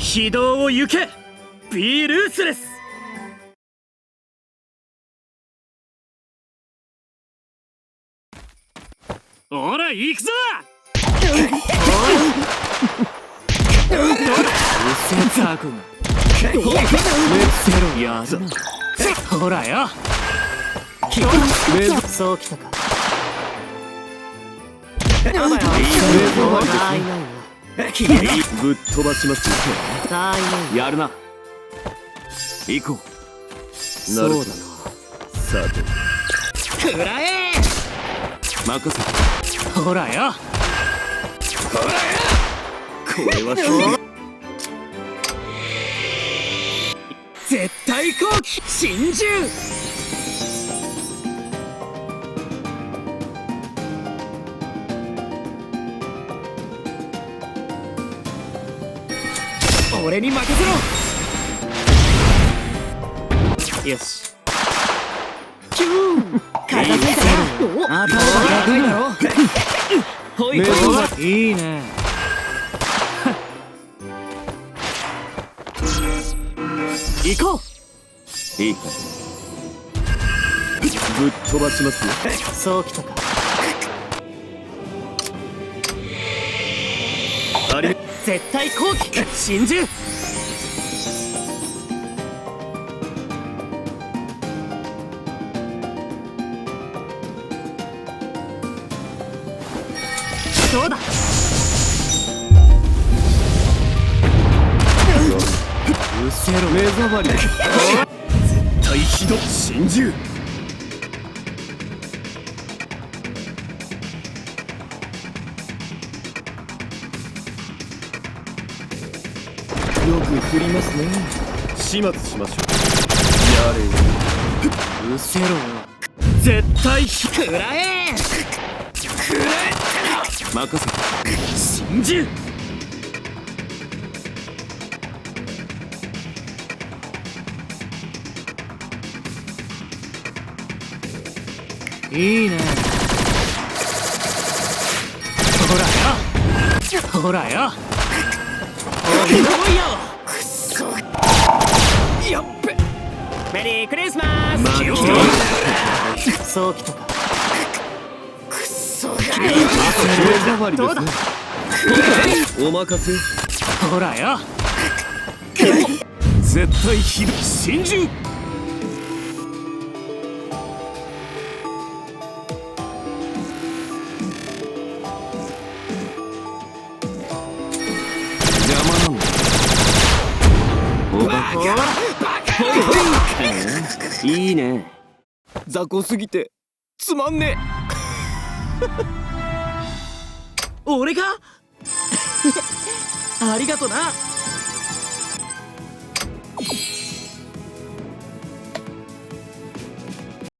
非道を行け。ビールースレスほら行くぞ。うせザコが。やるな。ほらよ。そうきたか。あばよ ぶっ飛ばしますよ。やるな行こう。なそうだなるほど。さて。くらえ。任せ。ほらよこれは勝負。絶対好機真珠俺に任せろ。よし。キュー片付いたな頭が高いだろほい目の前いいね。行こいいか。ぶっ飛ばしますよ。うそうきたか。あり絶対好機真珠。どうだ？うせろ。目障り。絶対ひど真珠く振りますね。始末しましょう。やれよ。うせろ。絶対ひく。らえ。任せて。真珠いいね。ほらよ。ほらよ。おいよくそうきたか。くそがお任せ。ほらよ絶対ひど真珠邪魔なのおバほらカいいね雑魚すぎてつまんねえ。俺が？ありがとな。